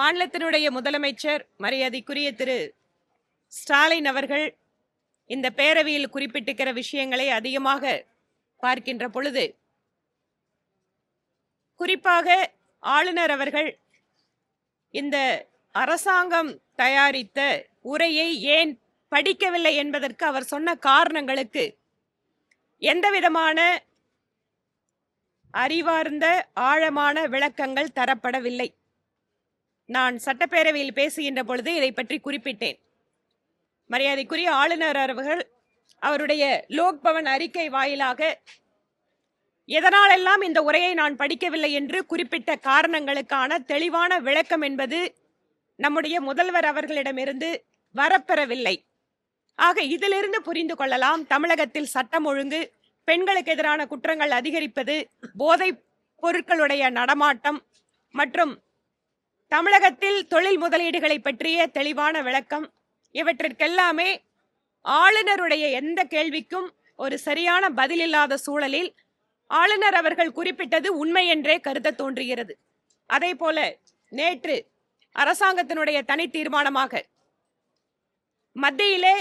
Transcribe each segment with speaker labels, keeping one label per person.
Speaker 1: மாநிலத்தினுடைய முதலமைச்சர் மரியாதைக்குரிய திரு ஸ்டாலின் அவர்கள் இந்த பேரவையில் குறிப்பிட்டிருக்கிற விஷயங்களை அதிகமாக பார்க்கின்ற பொழுது குறிப்பாக ஆளுநர் அவர்கள் இந்த அரசாங்கம் தயாரித்த உரையை ஏன் படிக்கவில்லை என்பதற்கு அவர் சொன்ன காரணங்களுக்கு எந்த விதமான அறிவார்ந்த ஆழமான விளக்கங்கள் தரப்படவில்லை. நான் சட்டப்பேரவையில் பேசுகின்ற பொழுது இதை பற்றி குறிப்பிட்டேன். மரியாதைக்குரிய ஆளுநர் அவர்கள் அவருடைய லோக் பவன் அறிக்கை வாயிலாக எதனாலெல்லாம் இந்த உரையை நான் படிக்கவில்லை என்று குறிப்பிட்ட காரணங்களுக்கான தெளிவான விளக்கம் என்பது நம்முடைய முதல்வர் அவர்களிடமிருந்து வரப்பெறவில்லை. ஆக இதிலிருந்து புரிந்து கொள்ளலாம் தமிழகத்தில் சட்டம் ஒழுங்கு பெண்களுக்கு எதிரான குற்றங்கள் அதிகரிப்பது போதைப் பொருட்களுடைய நடமாட்டம் மற்றும் தமிழகத்தில் தொழில் முதலீடுகளை பற்றிய தெளிவான விளக்கம். இவற்றிற்கெல்லாமே ஆளுநருடைய எந்த கேள்விக்கும் ஒரு சரியான பதில் இல்லாத சூழலில் ஆளுநர் அவர்கள் குறிப்பிட்டது உண்மை என்றே கருத தோன்றுகிறது. அதே போல நேற்று அரசாங்கத்தினுடைய தனி தீர்மானமாக மத்தியிலே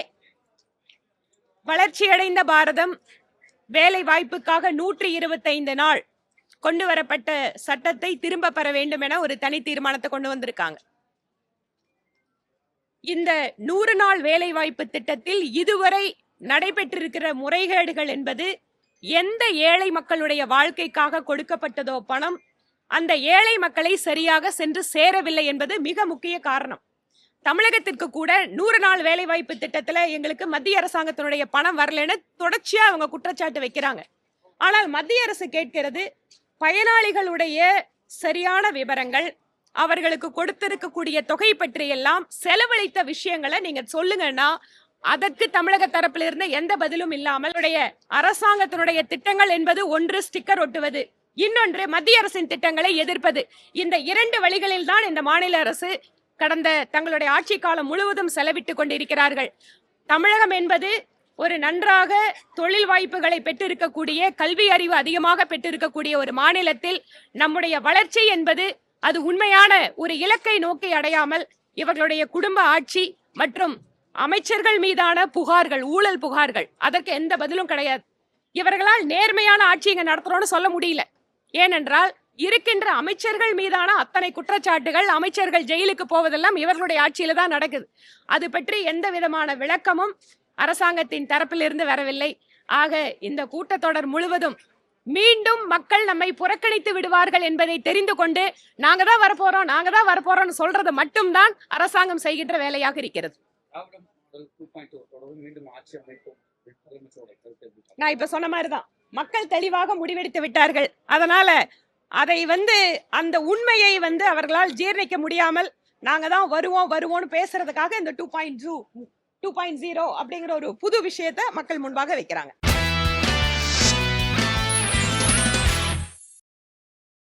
Speaker 1: வளர்ச்சியடைந்த பாரதம் வேலை வாய்ப்புக்காக நூற்றி இருபத்தைந்து நாள் கொண்டு வரப்பட்ட சட்டத்தை திரும்ப பெற வேண்டும் என ஒரு தனி தீர்மானத்தை கொண்டு வந்திருக்காங்க. இந்த நூறு நாள் வேலைவாய்ப்பு திட்டத்தில் இதுவரை நடைபெற்றிருக்கிற முறைகேடுகள் என்பது எந்த ஏழை மக்களுடைய வாழ்க்கைக்காக கொடுக்கப்பட்டதோ பணம் அந்த ஏழை மக்களை சரியாக சென்று சேரவில்லை என்பது மிக முக்கிய காரணம். தமிழகத்திற்கு கூட நூறு நாள் வேலைவாய்ப்பு திட்டத்தில் எங்களுக்கு மத்திய அரசாங்கத்தினுடைய பணம் வரலன்னு தொடர்ச்சியாக அவங்க குற்றச்சாட்டு வைக்கிறாங்க. ஆனால் மத்திய அரசு கேட்கிறது பயனாளிகளுடைய சரியான விவரங்கள் அவர்களுக்கு கொடுத்திருக்கக்கூடிய தொகை பற்றி எல்லாம் செலவழித்த விஷயங்களை நீங்க சொல்லுங்கன்னா அதற்கு தமிழக தரப்பில் இருந்து எந்த பதிலும் இல்லாமல் உடைய அரசாங்கத்தினுடைய திட்டங்கள் என்பது ஒன்று ஸ்டிக்கர் ஒட்டுவது இன்னொன்று மத்திய அரசின் திட்டங்களை எதிர்ப்பது. இந்த இரண்டு வழிகளில் தான் இந்த மாநில அரசு கடந்த தங்களுடைய ஆட்சி காலம் முழுவதும் செலவிட்டுக் கொண்டிருக்கிறார்கள். தமிழகம் என்பது ஒரு நன்றாக தொழில் வாய்ப்புகளை பெற்றிருக்கக்கூடிய கல்வி அறிவு அதிகமாக பெற்றிருக்கக்கூடிய ஒரு மாநிலத்தில் நம்முடைய வளர்ச்சி என்பது அது உண்மையான ஒரு இலக்கை நோக்கி அடையாமல் இவர்களுடைய குடும்ப ஆட்சி மற்றும் அமைச்சர்கள் மீதான புகார்கள் ஊழல் புகார்கள் அதற்கு எந்த பதிலும் கிடையாது. இவர்களால் நேர்மையான ஆட்சி இங்க நடத்துறோம்னு சொல்ல முடியல. ஏனென்றால் இருக்கின்ற அமைச்சர்கள் மீதான அத்தனை குற்றச்சாட்டுகள் அமைச்சர்கள் ஜெயிலுக்கு போவதெல்லாம் இவர்களுடைய ஆட்சியில தான் நடக்குது. அது பற்றி எந்த விதமான விளக்கமும் அரசாங்கத்தின் தரப்பிலிருந்து வரவில்லை. ஆக இந்த கூட்டத்தொடர் முழுவதும் மீண்டும் மக்கள் நம்மை புறக்கணித்து விடுவார்கள் என்பதை தெரிந்து கொண்டு நாங்க தான் வரப்போறோம் நாங்க தான் வரப்போறோம்னு சொல்றது மட்டும்தான் அரசாங்கம் செய்கின்ற வேலையாக இருக்கிறது? நான் இப்ப சொன்ன மாதிரிதான். மக்கள் தெளிவாக முடிவெடுத்து விட்டார்கள். அதனால அதை வந்து அந்த உண்மையை வந்து அவர்களால் ஜீர்ணிக்க முடியாமல் நாங்க தான் வருவோம் வருவோம்னு பேசுறதுக்காக இந்த two point two two point zero அப்படிங்கிற ஒரு புது விஷயத்தை மக்கள் முன்பாக வைக்கிறாங்க.